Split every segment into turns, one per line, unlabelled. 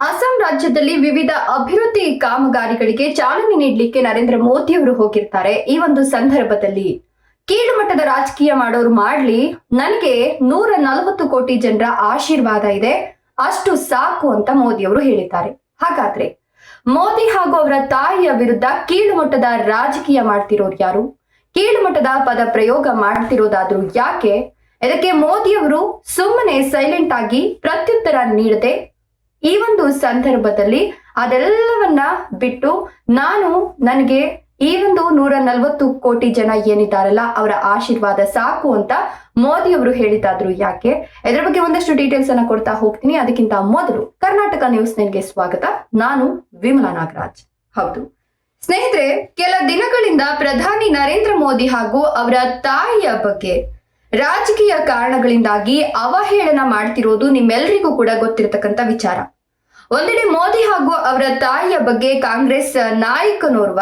ಅಸ್ಸಾಂ ರಾಜ್ಯದಲ್ಲಿ ವಿವಿಧ ಅಭಿವೃದ್ಧಿ ಕಾಮಗಾರಿಗಳಿಗೆ ಚಾಲನೆ ನೀಡಲಿಕ್ಕೆ ನರೇಂದ್ರ ಮೋದಿ ಅವರು ಹೋಗಿರ್ತಾರೆ. ಈ ಒಂದು ಸಂದರ್ಭದಲ್ಲಿ ಕೀಳು ಮಟ್ಟದ ರಾಜಕೀಯ ಮಾಡೋರು ಮಾಡ್ಲಿ. ನನಗೆ ನೂರ ನಲವತ್ತು ಕೋಟಿ ಜನರ ಆಶೀರ್ವಾದ ಇದೆ. ಅಷ್ಟು ಸಾಕು ಅಂತ ಮೋದಿ ಅವರು ಹೇಳಿದ್ದಾರೆ. ಹಾಗಾದ್ರೆ ಮೋದಿ ಹಾಗೂ ಅವರ ತಾಯಿಯ ವಿರುದ್ಧ ಕೀಳು ಮಟ್ಟದ ರಾಜಕೀಯ ಮಾಡ್ತಿರೋರು ಯಾರು? ಕೀಳು ಮಟ್ಟದ ಪದ ಪ್ರಯೋಗ ಮಾಡ್ತಿರೋದಾದ್ರೂ ಯಾಕೆ? ಇದಕ್ಕೆ ಮೋದಿ ಅವರು ಸುಮ್ಮನೆ ಸೈಲೆಂಟ್ ಆಗಿ ಪ್ರತ್ಯುತ್ತರ ನೀಡದೆ ಈ ಒಂದು ಸಂದರ್ಭದಲ್ಲಿ ಅದೆಲ್ಲವನ್ನ ಬಿಟ್ಟು ನಾನು ನನಗೆ ಈ ಒಂದು ನೂರ ನಲ್ವತ್ತು ಕೋಟಿ ಜನ ಏನಿದ್ದಾರಲ್ಲ ಅವರ ಆಶೀರ್ವಾದ ಸಾಕು ಅಂತ ಮೋದಿ ಅವರು ಹೇಳಿದಾದ್ರು ಯಾಕೆ? ಇದರ ಬಗ್ಗೆ ಒಂದಷ್ಟು ಡೀಟೇಲ್ಸ್ ಅನ್ನ ಕೊಡ್ತಾ ಹೋಗ್ತೀನಿ. ಅದಕ್ಕಿಂತ ಮೊದಲು ಕರ್ನಾಟಕ ನ್ಯೂಸ್ ನಿಮಗೆ ಸ್ವಾಗತ. ನಾನು ವಿಮಲಾ ನಾಗರಾಜ್. ಹೌದು. ಸ್ನೇಹಿತರೆ, ಕೆಲ ದಿನಗಳಿಂದ ಪ್ರಧಾನಿ ನರೇಂದ್ರ ಮೋದಿ ಹಾಗೂ ಅವರ ತಾಯಿಯ ಬಗ್ಗೆ ರಾಜಕೀಯ ಕಾರಣಗಳಿಂದಾಗಿ ಅವಹೇಳನ ಮಾಡ್ತಿರೋದು ನಿಮ್ಮೆಲ್ಲರಿಗೂ ಕೂಡ ಗೊತ್ತಿರತಕ್ಕಂತ ವಿಚಾರ. ಒಂದೆಡೆ ಮೋದಿ ಹಾಗೂ ಅವರ ತಾಯಿಯ ಬಗ್ಗೆ ಕಾಂಗ್ರೆಸ್ ನಾಯಕನೋರ್ವ.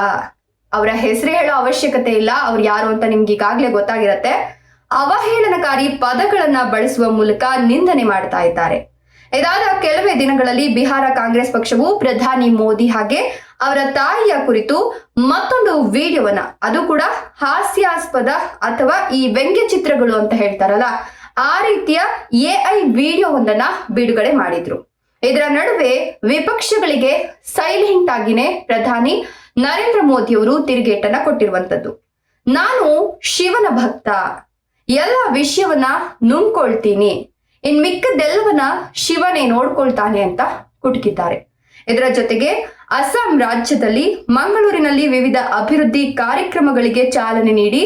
ಅವರ ಹೆಸರು ಹೇಳೋ ಅವಶ್ಯಕತೆ ಇಲ್ಲ, ಅವ್ರು ಯಾರು ಅಂತ ನಿಮ್ಗೆ ಈಗಾಗಲೇ ಗೊತ್ತಾಗಿರತ್ತೆ. ಅವಹೇಳನಕಾರಿ ಪದಗಳನ್ನ ಬಳಸುವ ಮೂಲಕ ನಿಂದನೆ ಮಾಡ್ತಾ ಇದ್ದಾರೆ. ಇದಾದ ಕೆಲವೇ ದಿನಗಳಲ್ಲಿ ಬಿಹಾರ ಕಾಂಗ್ರೆಸ್ ಪಕ್ಷವು ಪ್ರಧಾನಿ ಮೋದಿ ಹಾಗೆ ಅವರ ತಾಯಿಯ ಕುರಿತು ಮತ್ತೊಂದು ವಿಡಿಯೋವನ್ನ, ಅದು ಕೂಡ ಹಾಸ್ಯಾಸ್ಪದ ಅಥವಾ ಈ ವ್ಯಂಗ್ಯ ಚಿತ್ರಗಳು ಅಂತ ಹೇಳ್ತಾರಲ್ಲ, ಆ ರೀತಿಯ ಎಐ ವಿಡಿಯೋವೊಂದನ್ನ ಬಿಡುಗಡೆ ಮಾಡಿದ್ರು. ಇದರ ನಡುವೆ ವಿಪಕ್ಷಗಳಿಗೆ ಸೈಲೆಂಟ್ ಆಗಿನೇ ಪ್ರಧಾನಿ ನರೇಂದ್ರ ಮೋದಿ ಅವರು ತಿರುಗೇಟನ್ನ ಕೊಟ್ಟಿರುವಂತದ್ದು ನಾನು ಶಿವನ ಭಕ್ತ, ಎಲ್ಲ ವಿಷಯವನ್ನ ನುಂಗ್ಕೊಳ್ತೀನಿ. ಇನ್ ಮಿಕ್ಕದೆಲ್ಲವನ್ನ ಶಿವನೇ ನೋಡ್ಕೊಳ್ತಾನೆ ಅಂತ ಕುಟುಕಿದ್ದಾರೆ. ಇದರ ಜೊತೆಗೆ ಅಸ್ಸಾಂ ರಾಜ್ಯದಲ್ಲಿ ಮಂಗಳೂರಿನಲ್ಲಿ ವಿವಿಧ ಅಭಿವೃದ್ಧಿ ಕಾರ್ಯಕ್ರಮಗಳಿಗೆ ಚಾಲನೆ ನೀಡಿ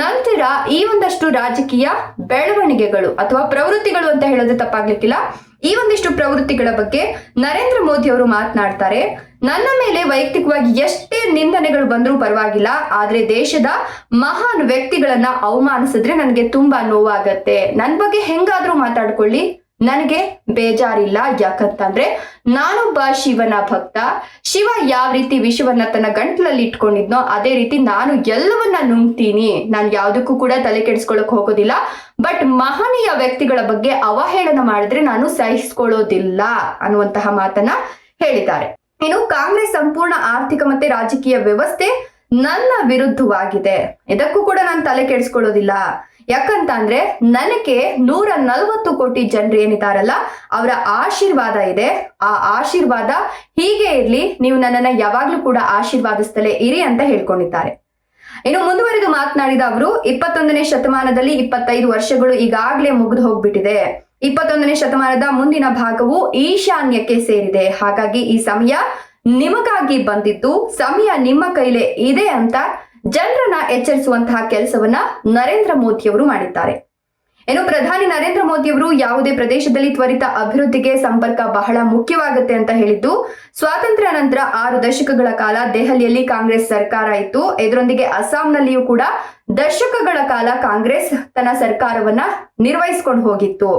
ನಂತರ ಈ ಒಂದಷ್ಟು ರಾಜಕೀಯ ಬೆಳವಣಿಗೆಗಳು ಅಥವಾ ಪ್ರವೃತ್ತಿಗಳು ಅಂತ ಹೇಳೋದು ತಪ್ಪಾಗ್ಲಿಕ್ಕಿಲ್ಲ. ಈ ಒಂದಿಷ್ಟು ಪ್ರವೃತ್ತಿಗಳ ಬಗ್ಗೆ ನರೇಂದ್ರ ಮೋದಿ ಅವರು ಮಾತನಾಡ್ತಾರೆ. ನನ್ನ ಮೇಲೆ ವೈಯಕ್ತಿಕವಾಗಿ ಎಷ್ಟೇ ನಿಂದನೆಗಳು ಬಂದರೂ ಪರವಾಗಿಲ್ಲ, ಆದ್ರೆ ದೇಶದ ಮಹಾನ್ ವ್ಯಕ್ತಿಗಳನ್ನ ಅವಮಾನಿಸಿದ್ರೆ ನನಗೆ ತುಂಬಾ ನೋವಾಗತ್ತೆ. ನನ್ನ ಬಗ್ಗೆ ಹೆಂಗಾದ್ರೂ ಮಾತಾಡ್ಕೊಳ್ಳಿ. ನನಗೆ ಬೇಜಾರಿಲ್ಲ. ಯಾಕಂತಂದ್ರೆ ನಾನೊಬ್ಬ ಶಿವನ ಭಕ್ತ. ಶಿವ ಯಾವ ರೀತಿ ವಿಶ್ವವನ್ನ ತನ್ನ ಗಂಟ್ಲಲ್ಲಿ ಇಟ್ಕೊಂಡಿದ್ನೋ ಅದೇ ರೀತಿ ನಾನು ಎಲ್ಲವನ್ನ ನುಂಗ್ತೀನಿ. ನಾನು ಯಾವುದಕ್ಕೂ ಕೂಡ ತಲೆ ಕೆಡಿಸ್ಕೊಳಕ್ ಹೋಗೋದಿಲ್ಲ. ಬಟ್ ಮಹನೀಯ ವ್ಯಕ್ತಿಗಳ ಬಗ್ಗೆ ಅವಹೇಳನ ಮಾಡಿದ್ರೆ ನಾನು ಸಹಿಸ್ಕೊಳ್ಳೋದಿಲ್ಲ ಅನ್ನುವಂತಹ ಮಾತನ್ನ ಹೇಳಿದ್ದಾರೆ. ಇನ್ನು ಕಾಂಗ್ರೆಸ್ ಸಂಪೂರ್ಣ ಆರ್ಥಿಕ ಮತ್ತೆ ರಾಜಕೀಯ ವ್ಯವಸ್ಥೆ ನನ್ನ ವಿರುದ್ಧವಾಗಿದೆ. ಇದಕ್ಕೂ ಕೂಡ ನಾನು ತಲೆ ಕೆಡಿಸ್ಕೊಳ್ಳೋದಿಲ್ಲ. ಯಾಕಂತ ಅಂದ್ರೆ ನನಗೆ ನೂರ ನಲವತ್ತು ಕೋಟಿ ಜನರು ಏನಿದಾರಲ್ಲ, ಅವರ ಆಶೀರ್ವಾದ ಇದೆ. ಆ ಆಶೀರ್ವಾದ ಹೀಗೆ ಇರ್ಲಿ, ನೀವು ನನ್ನನ್ನ ಯಾವಾಗ್ಲೂ ಕೂಡ ಆಶೀರ್ವಾದಿಸ್ತಲೇ ಇರಿ ಅಂತ ಹೇಳ್ಕೊಂಡಿದ್ದಾರೆ. ಇನ್ನು ಮುಂದುವರೆದು ಮಾತನಾಡಿದ ಅವರು, ಇಪ್ಪತ್ತೊಂದನೇ ಶತಮಾನದಲ್ಲಿ ಇಪ್ಪತ್ತೈದು ವರ್ಷಗಳು ಈಗಾಗಲೇ ಮುಗಿದು ಹೋಗ್ಬಿಟ್ಟಿದೆ. ಇಪ್ಪತ್ತೊಂದನೇ ಶತಮಾನದ ಮುಂದಿನ ಭಾಗವು ಈಶಾನ್ಯಕ್ಕೆ ಸೇರಿದೆ. ಹಾಗಾಗಿ ಈ ಸಮಯ ನಿಮಗಾಗಿ ಬಂದಿದ್ದು, ಸಮಯ ನಿಮ್ಮ ಕೈಲೇ ಇದೆ ಅಂತ ಜನರನ್ನ ಎಚ್ಚರಿಸುವಂತಹ ಕೆಲಸವನ್ನ ನರೇಂದ್ರ ಮೋದಿ ಅವರು ಮಾಡಿದ್ದಾರೆ. ಇನ್ನು ಪ್ರಧಾನಿ ನರೇಂದ್ರ ಮೋದಿ ಅವರು ಯಾವುದೇ ಪ್ರದೇಶದಲ್ಲಿ ತ್ವರಿತ ಅಭಿವೃದ್ಧಿಗೆ ಸಂಪರ್ಕ ಬಹಳ ಮುಖ್ಯವಾಗುತ್ತೆ ಅಂತ ಹೇಳಿದ್ದು, ಸ್ವಾತಂತ್ರ್ಯ ನಂತರ ಆರು ದಶಕಗಳ ಕಾಲ ದೆಹಲಿಯಲ್ಲಿ ಕಾಂಗ್ರೆಸ್ ಸರ್ಕಾರ ಇತ್ತು. ಇದರೊಂದಿಗೆ ಅಸ್ಸಾಂನಲ್ಲಿಯೂ ಕೂಡ ದಶಕಗಳ ಕಾಲ ಕಾಂಗ್ರೆಸ್ ತನ್ನ ಸರ್ಕಾರವನ್ನ ನಿರ್ವಹಿಸಿಕೊಂಡು ಹೋಗಿತ್ತು.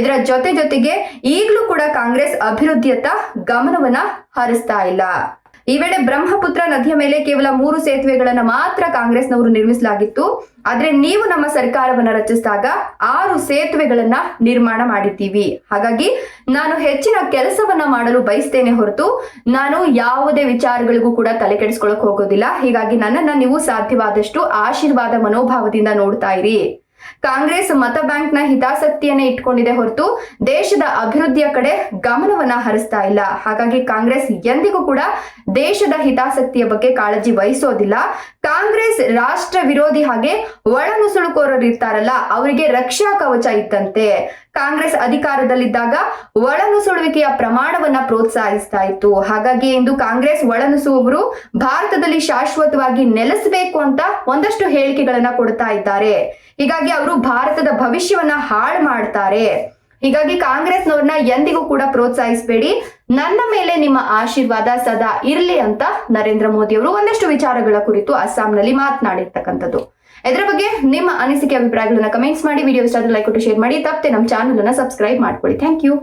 ಇದರ ಜೊತೆ ಜೊತೆಗೆ ಈಗಲೂ ಕೂಡ ಕಾಂಗ್ರೆಸ್ ಅಭಿವೃದ್ಧಿಯತ್ತ ಗಮನವನ್ನ ಹರಿಸ್ತಾ ಇಲ್ಲ. ಈ ವೇಳೆ ಬ್ರಹ್ಮಪುತ್ರ ನದಿಯ ಮೇಲೆ ಕೇವಲ ಮೂರು ಸೇತುವೆಗಳನ್ನು ಮಾತ್ರ ಕಾಂಗ್ರೆಸ್ನವರು ನಿರ್ಮಿಸಲಾಗಿತ್ತು. ಆದ್ರೆ ನೀವು ನಮ್ಮ ಸರ್ಕಾರವನ್ನ ರಚಿಸಿದಾಗ ಆರು ಸೇತುವೆಗಳನ್ನ ನಿರ್ಮಾಣ ಮಾಡಿದ್ದೀವಿ. ಹಾಗಾಗಿ ನಾನು ಹೆಚ್ಚಿನ ಕೆಲಸವನ್ನ ಮಾಡಲು ಬಯಸ್ತೇನೆ ಹೊರತು ನಾನು ಯಾವುದೇ ವಿಚಾರಗಳಿಗೂ ಕೂಡ ತಲೆ ಕೆಡಿಸ್ಕೊಳಕ್ ಹೋಗೋದಿಲ್ಲ. ಹೀಗಾಗಿ ನನ್ನನ್ನ ನೀವು ಸಾಧ್ಯವಾದಷ್ಟು ಆಶೀರ್ವಾದ ಮನೋಭಾವದಿಂದ ನೋಡ್ತಾ ಇರಿ. ಕಾಂಗ್ರೆಸ್ ಮತ ನ ಹಿತಾಸಕ್ತಿಯನ್ನೇ ಇಟ್ಕೊಂಡಿದೆ ಹೊರತು ದೇಶದ ಅಭಿವೃದ್ಧಿಯ ಕಡೆ ಗಮನವನ್ನ ಹರಿಸ್ತಾ ಇಲ್ಲ. ಹಾಗಾಗಿ ಕಾಂಗ್ರೆಸ್ ಎಂದಿಗೂ ಕೂಡ ದೇಶದ ಹಿತಾಸಕ್ತಿಯ ಬಗ್ಗೆ ಕಾಳಜಿ ವಹಿಸೋದಿಲ್ಲ. ಕಾಂಗ್ರೆಸ್ ರಾಷ್ಟ್ರ ವಿರೋಧಿ ಹಾಗೆ ಒಳನುಸುಳುಕೋರರು ಇರ್ತಾರಲ್ಲ ಅವರಿಗೆ ರಕ್ಷಾ ಕವಚ ಇತ್ತಂತೆ. ಕಾಂಗ್ರೆಸ್ ಅಧಿಕಾರದಲ್ಲಿದ್ದಾಗ ಒಳನುಸುಳುವಿಕೆಯ ಪ್ರಮಾಣವನ್ನ ಪ್ರೋತ್ಸಾಹಿಸ್ತಾ ಇತ್ತು. ಹಾಗಾಗಿ ಇಂದು ಕಾಂಗ್ರೆಸ್ ಒಳನುಸುವವರು ಭಾರತದಲ್ಲಿ ಶಾಶ್ವತವಾಗಿ ನೆಲೆಸಬೇಕು ಅಂತ ಒಂದಷ್ಟು ಹೇಳಿಕೆಗಳನ್ನ ಕೊಡ್ತಾ ಇದ್ದಾರೆ. ಹೀಗಾಗಿ ಅವರು ಭಾರತದ ಭವಿಷ್ಯವನ್ನ ಹಾಳು ಮಾಡ್ತಾರೆ. ಹೀಗಾಗಿ ಕಾಂಗ್ರೆಸ್ನವ್ರನ್ನ ಎಂದಿಗೂ ಕೂಡ ಪ್ರೋತ್ಸಾಹಿಸಬೇಡಿ. ನನ್ನ ಮೇಲೆ ನಿಮ್ಮ ಆಶೀರ್ವಾದ ಸದಾ ಇರ್ಲಿ ಅಂತ ನರೇಂದ್ರ ಮೋದಿ ಅವರು ಒಂದಷ್ಟು ವಿಚಾರಗಳ ಕುರಿತು ಅಸ್ಸಾಂನಲ್ಲಿ ಮಾತನಾಡಿರ್ತಕ್ಕಂಥದ್ದು. ಇದರ ಬಗ್ಗೆ ನಿಮ್ಮ ಅನಿಸಿಕೆ, ಅಭಿಪ್ರಾಯಗಳನ್ನ ಕಮೆಂಟ್ಸ್ ಮಾಡಿ ವಿಡಿಯೋ ಲೈಕ್ ಕೊಟ್ಟು ಶೇರ್ ಮಾಡಿ. ತಪ್ಪದೆ ನಮ್ಮ ಚಾನಲ್ ಅನ್ನ ಸಬ್ಸ್ಕ್ರೈಬ್ ಮಾಡ್ಕೊಳ್ಳಿ. Thank you